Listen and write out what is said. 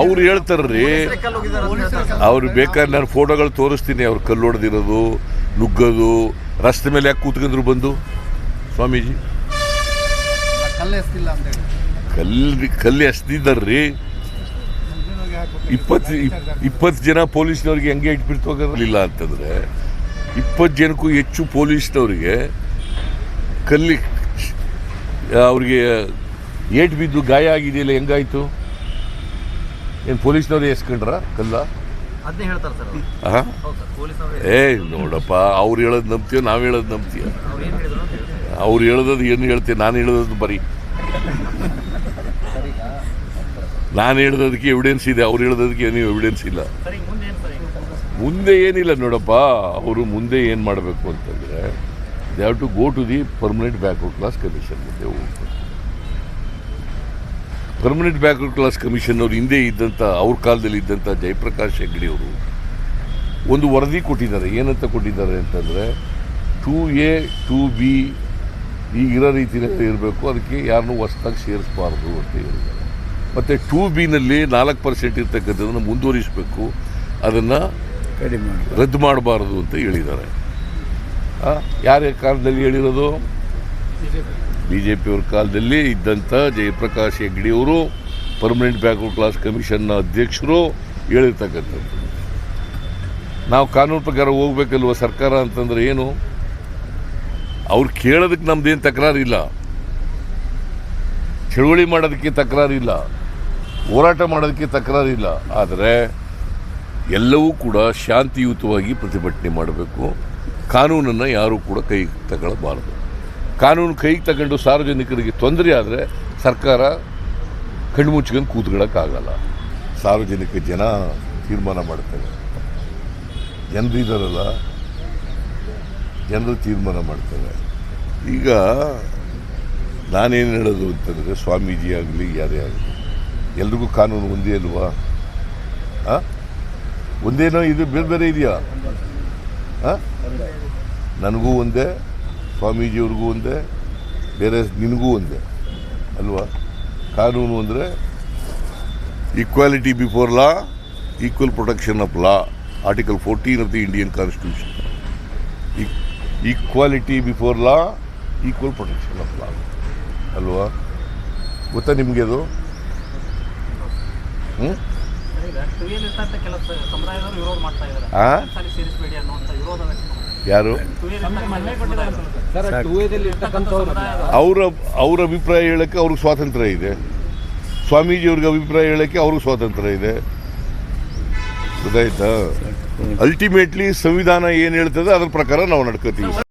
ಅವ್ರು ಹೇಳ್ತಾರ್ರಿ, ಅವ್ರು ಬೇಕಾದ್ರೆ ನಾನು ಫೋಟೋಗಳು ತೋರಿಸ್ತೀನಿ, ಅವ್ರು ಕಲ್ಲು ಹೊಡೆದಿರೋದು ನುಗ್ಗೋದು, ರಸ್ತೆ ಮೇಲೆ ಯಾಕೆ ಕೂತ್ಕೊಂಡ್ರು ಬಂದು? ಸ್ವಾಮೀಜಿ. ಕಲ್ಲು ಕಲ್ಲು ಎಸ್ದಿದ್ದಾರ್ರಿ ಇಪ್ಪತ್ತು ಇಪ್ಪತ್ತು ಜನ ಪೊಲೀಸ್ನವ್ರಿಗೆ ಹೆಂಗೆ ಇಟ್ಬಿಟ್ಟು ಹೋಗೋದಿಲ್ಲ ಅಂತಂದರೆ, ಇಪ್ಪತ್ತು ಜನಕ್ಕೂ ಹೆಚ್ಚು ಪೊಲೀಸ್ನವ್ರಿಗೆ ಕಲ್ಲಿ ಅವ್ರಿಗೆ ಏಟ್ ಬಿದ್ದು ಗಾಯ ಆಗಿದೆಯಲ್ಲ, ಹೆಂಗಾಯ್ತು? ಏನು ಪೊಲೀಸ್ನವ್ರು ಎಸ್ಕೊಂಡ್ರ ಕಲ್ಲ? ಅದನ್ನೇ ಹೇಳ್ತಾರೆ ಸರ್ ಅವ್ರು. ಆಹಾ? ಹೌದು ಸರ್ ಪೊಲೀಸ್ನವ್ರು ಏ ನೋಡಪ್ಪ ಅವ್ರು ಹೇಳೋದು ನಂಬ್ತೀಯ ನಾವು ಹೇಳೋದು ನಂಬ್ತೀಯ? ಅವ್ರು ಏನು ಹೇಳಿದ್ರು ಅಂತ ಹೇಳ್ತಾರೆ. ಅವ್ರು ಹೇಳೋದು ಏನು ಹೇಳ್ತೀಯ ನಾನು ಹೇಳೋದು ಬರೀ. ನಾನು ಹೇಳೋದಕ್ಕೆ ಎವಿಡೆನ್ಸ್ ಇದೆ ಅವ್ರು ಹೇಳೋದಕ್ಕೆ ಏನು ಎವಿಡೆನ್ಸ್ ಇಲ್ಲ. ಸರ್ ಈಗ ಮುಂದೆ ಏನು ಸರ್? ಈಗ ಮುಂದೆ ಏನಿಲ್ಲ ನೋಡಪ್ಪ ಅವರು ಮುಂದೆ ಏನು ಮಾಡಬೇಕು ಅಂತಂದರೆ they have to go to the permanent backward class commission ಮುಂದೆ ಹೋಗ್ಬೇಕು. ಪರ್ಮನೆಂಟ್ ಬ್ಯಾಕ್ವರ್ಡ್ ಕ್ಲಾಸ್ ಕಮಿಷನ್ ಅವರು ಹಿಂದೆ ಇದ್ದಂಥ ಅವ್ರ ಕಾಲದಲ್ಲಿ ಇದ್ದಂಥ ಜಯಪ್ರಕಾಶ್ ಹೆಗ್ಡಿ ಅವರು ಒಂದು ವರದಿ ಕೊಟ್ಟಿದ್ದಾರೆ. ಏನಂತ ಕೊಟ್ಟಿದ್ದಾರೆ ಅಂತಂದರೆ ಟೂ ಎ ಟೂ ಬಿ ಈಗಿರೋ ರೀತಿಯಲ್ಲಿ ಇರಬೇಕು. ಅದಕ್ಕೆ ಯಾರನ್ನೂ ಹೊಸ್ದಾಗಿ ಸೇರಿಸಬಾರ್ದು ಅಂತ ಹೇಳಿದ್ದಾರೆ. ಮತ್ತು ಟೂ ಬಿನಲ್ಲಿ ನಾಲ್ಕು ಪರ್ಸೆಂಟ್ ಇರ್ತಕ್ಕಂಥದ್ದನ್ನು ಮುಂದುವರಿಸಬೇಕು. ಅದನ್ನು ಕಡಿಮೆ ರದ್ದು ಮಾಡಬಾರದು ಅಂತ ಹೇಳಿದ್ದಾರೆ. ಆ, ಯಾರ ಕಾಲದಲ್ಲಿ ಹೇಳಿರೋದು? ಬಿ ಜೆ ಪಿಯವ್ರ ಕಾಲದಲ್ಲಿ ಇದ್ದಂಥ ಜಯಪ್ರಕಾಶ್ ಹೆಗ್ಡಿಯವರು ಪರ್ಮನೆಂಟ್ ಬ್ಯಾಕ್ವರ್ಡ್ ಕ್ಲಾಸ್ ಕಮಿಷನ್ನ ಅಧ್ಯಕ್ಷರು ಹೇಳಿರ್ತಕ್ಕಂಥದ್ದು. ನಾವು ಕಾನೂನು ಪ್ರಕಾರ ಹೋಗ್ಬೇಕಲ್ವ ಸರ್ಕಾರ ಅಂತಂದ್ರೆ ಏನು? ಅವ್ರು ಕೇಳೋದಕ್ಕೆ ನಮ್ದೇನು ತಕರಾರಿಲ್ಲ. ಚಳುವಳಿ ಮಾಡೋದಕ್ಕೆ ತಕರಾರಿಲ್ಲ. ಹೋರಾಟ ಮಾಡೋದಕ್ಕೆ ತಕರಾರಿಲ್ಲ. ಆದರೆ ಎಲ್ಲವೂ ಕೂಡ ಶಾಂತಿಯುತವಾಗಿ ಪ್ರತಿಭಟನೆ ಮಾಡಬೇಕು. ಕಾನೂನನ್ನು ಯಾರೂ ಕೂಡ ಕೈ ತಗೊಳ್ಳಬಾರದು. ಕಾನೂನು ಕೈಗೆ ತಗೊಂಡು ಸಾರ್ವಜನಿಕರಿಗೆ ತೊಂದರೆ ಆದರೆ ಸರ್ಕಾರ ಕಣ್ಮುಚ್ಕೊಂಡು ಕೂತ್ಕೊಳ್ಳೋಕ್ಕಾಗಲ್ಲ. ಸಾರ್ವಜನಿಕ ಜನ ತೀರ್ಮಾನ ಮಾಡ್ತಾರೆ. ಜನರಿದ್ದಾರಲ್ಲ ಜನರು ತೀರ್ಮಾನ ಮಾಡ್ತಾರೆ. ಈಗ ನಾನೇನು ಹೇಳೋದು ಅಂತಂದರೆ ಸ್ವಾಮೀಜಿ ಆಗಲಿ, ಯಾರೇ ಆಗಲಿ, ಎಲ್ರಿಗೂ ಕಾನೂನು ಒಂದೇ ಅಲ್ವಾ? ಹಾಂ ಒಂದೇನೋ ಇದು, ಬೇರೆ ಬೇರೆ ಇದೆಯಾ? ಹಾಂ ನನಗೂ ಒಂದೇ ಸ್ವಾಮೀಜಿಯವ್ರಿಗೂ ಒಂದೇ, ಬೇರೆ ನಿನಗೂ ಒಂದೇ, ಅಲ್ವಾ? ಕಾನೂನು ಅಂದರೆ equality before law equal protection of law article fourteen of the Indian constitution equality before law equal protection of law ಅಲ್ವಾ? ಗೊತ್ತಾ ನಿಮಗೆ ಅದು? ಹ್ಞೂ ಯಾರು? ಅವರ ಅವರ ಅವ್ರ ಅಭಿಪ್ರಾಯ ಹೇಳಕ್ಕೆ ಅವ್ರಿಗೆ ಸ್ವಾತಂತ್ರ್ಯ ಇದೆ. ಸ್ವಾಮೀಜಿಯವ್ರಿಗೆ ಅಭಿಪ್ರಾಯ ಹೇಳಕ್ಕೆ ಅವ್ರಿಗೆ ಸ್ವಾತಂತ್ರ್ಯ ಇದೆ. ಗೊತ್ತಾಯ್ತಾ? ಅಲ್ಟಿಮೇಟ್ಲಿ ಸಂವಿಧಾನ ಏನು ಹೇಳ್ತದೆ ಅದ್ರ ಪ್ರಕಾರ ನಾವು ನಡ್ಕೋತೀವಿ.